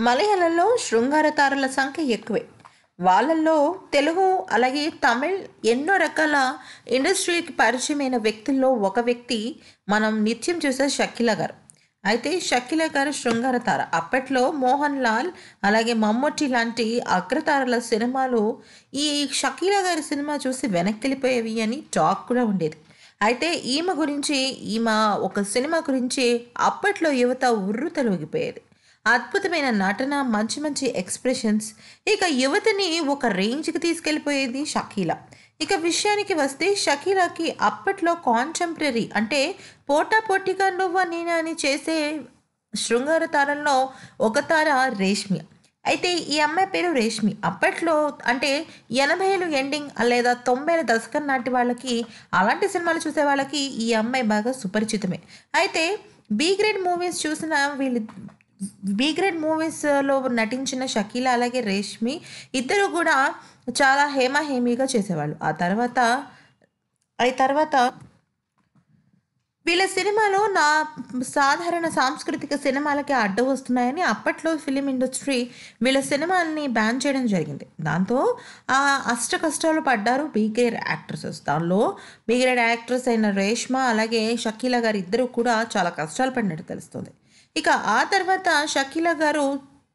మలయాళంలో శృంగారతారుల సంఖ్య ఎక్కువే. వాళ్ళల్లో తెలుగు అలాగే తమిళ్ ఎన్నో రకాల ఇండస్ట్రీకి పరిచయమైన వ్యక్తుల్లో ఒక వ్యక్తి మనం నిత్యం చూసే షకిల గారు. అయితే షకిల గారు శృంగారతార అప్పట్లో మోహన్ లాల్ అలాగే మమ్మూటి లాంటి అగ్రతారల సినిమాలు ఈ షకీల గారి సినిమా చూసి వెనక్కి వెళ్ళిపోయేవి అని టాక్ కూడా ఉండేది. అయితే ఈమె గురించి ఈమె ఒక సినిమా గురించి అప్పట్లో యువత ఉర్రు తొలగిపోయేది. అద్భుతమైన నటన మంచి మంచి ఎక్స్ప్రెషన్స్ ఇక యువతని ఒక రేంజ్కి తీసుకెళ్ళిపోయేది షకీలా. ఇక విషయానికి వస్తే షకీలాకి అప్పట్లో కాంటెంపరీ అంటే పోటా పోటీగా నువ్వు నేను అని చేసే శృంగార తారల్లో ఒక తార రేష్మి. అయితే ఈ అమ్మాయి పేరు రేష్మి. అప్పట్లో అంటే ఎనభైలు ఎండింగ్ లేదా తొంభైల దశకం నాటి వాళ్ళకి అలాంటి సినిమాలు చూసే వాళ్ళకి ఈ అమ్మాయి బాగా సుపరిచితమే. అయితే బి గ్రేడ్ మూవీస్ చూసిన వీళ్ళు బీ గ్రేడ్ మూవీస్లో నటించిన షకీల అలాగే రేష్మి ఇద్దరు కూడా చాలా హేమాహేమీగా చేసేవాళ్ళు. ఆ తర్వాత ఆ తర్వాత వీళ్ళ సినిమాలో నా సాధారణ సాంస్కృతిక సినిమాలకి అడ్డు వస్తున్నాయని అప్పట్లో ఫిలిం ఇండస్ట్రీ వీళ్ళ సినిమాల్ని బ్యాన్ చేయడం జరిగింది. దాంతో ఆ అష్ట కష్టాలు పడ్డారు బీగ్రేడ్ యాక్ట్రసెస్. దానిలో బీగ్రేడ్ యాక్ట్రెస్ అయిన రేష్మ అలాగే షకీలా గారు ఇద్దరు కూడా చాలా కష్టాలు పడినట్టు తెలుస్తుంది. ఇక ఆ తర్వాత షకీలా గారు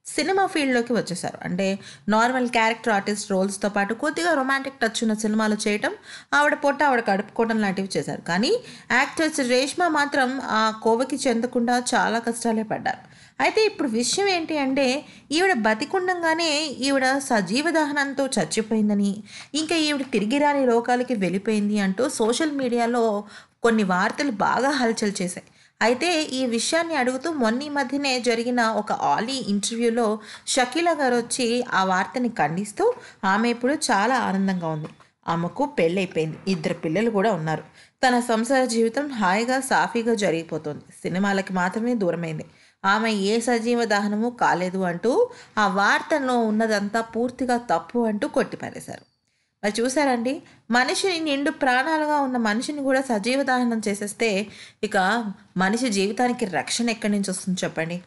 సినిమా ఫీల్డ్లోకి వచ్చేసారు. అంటే నార్మల్ క్యారెక్టర్ ఆర్టిస్ట్ రోల్స్తో పాటు కొద్దిగా రొమాంటిక్ టచ్ ఉన్న సినిమాలు చేయటం ఆవిడ పొట్ట ఆవిడ కడుపుకోవడం లాంటివి చేశారు. కానీ యాక్టర్స్ రేష్మ మాత్రం ఆ కోవకి చెందకుండా చాలా కష్టాలే పడ్డారు. అయితే ఇప్పుడు విషయం ఏంటి అంటే ఈవిడ బతికుండంగానే ఈవిడ సజీవ దహనంతో చచ్చిపోయిందని ఇంకా ఈవిడ తిరిగి రాని లోకాలకి వెళ్ళిపోయింది అంటూ సోషల్ మీడియాలో కొన్ని వార్తలు బాగా హల్చల్ చేశాయి. అయితే ఈ విషయాన్ని అడుగుతూ మొన్న మధ్యనే జరిగిన ఒక ఆలీ ఇంటర్వ్యూలో షకీల గారు వచ్చి ఆ వార్తని ఖండిస్తూ ఆమె ఇప్పుడు చాలా ఆనందంగా ఉంది. ఆమెకు పెళ్ళైపోయింది. ఇద్దరు పిల్లలు కూడా ఉన్నారు. తన సంసార జీవితం హాయిగా సాఫీగా జరిగిపోతుంది. సినిమాలకి మాత్రమే దూరమైంది. ఆమె ఏ సజీవ దహనము కాలేదు అంటూ ఆ వార్తలో ఉన్నదంతా పూర్తిగా తప్పు అంటూ కొట్టిపారేశారు. మరి చూసారండి మనిషిని నిండు ప్రాణాలుగా ఉన్న మనిషిని కూడా సజీవ దహనం చేసేస్తే ఇక మనిషి జీవితానికి రక్షణ ఎక్కడి నుంచి వస్తుంది చెప్పండి?